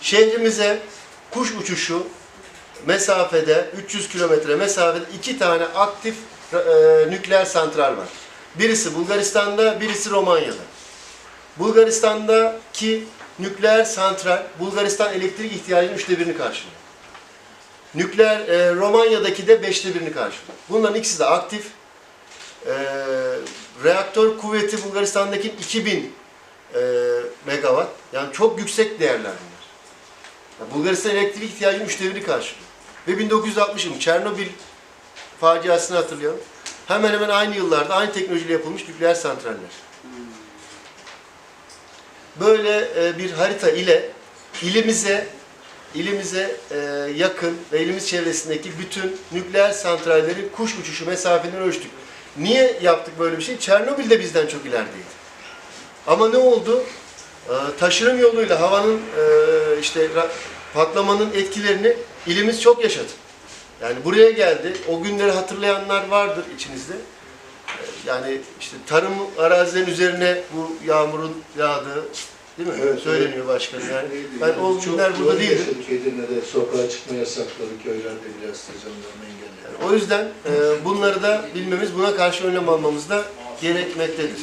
Şehrimize kuş uçuşu mesafede 300 kilometre mesafede iki tane aktif e, nükleer santral var. Birisi Bulgaristan'da, birisi Romanya'da. Bulgaristan'daki nükleer santral Bulgaristan elektrik ihtiyacının üçte birini karşılıyor. Nükleer e, Romanya'daki de beşte birini karşılıyor. Bunların ikisi de aktif. E, reaktör kuvveti Bulgaristan'daki 2000 e, megawatt. Yani çok yüksek değerler bunlar. Bulgaristan elektrik ihtiyacının üçte birini karşılıyor. Ve 1960 yılı Çernobil faciasını hatırlayalım. Hemen hemen aynı yıllarda aynı teknolojiyle yapılmış nükleer santraller. Böyle e, bir harita ile ilimize ilimize e, yakın ve ilimiz çevresindeki bütün nükleer santrallerin kuş uçuşu mesafelerini ölçtük. Niye yaptık böyle bir şey? Çernobil de bizden çok ilerideydi. Ama ne oldu? E, taşırım yoluyla havanın e, işte patlamanın etkilerini ilimiz çok yaşadı. Yani buraya geldi. O günleri hatırlayanlar vardır içinizde. E, Yani işte tarım arazilerin üzerine bu yağmurun yağdığı değil mi? Evet, Söyleniyor başkanım yani. Ben o Çok günler burada yoğun değildim. Edirne'de sokağa çıkma yasakları köylerde biraz da jandarma engelleri. O yüzden e, bunları da bilmemiz, buna karşı önlem almamız da gerekmektedir.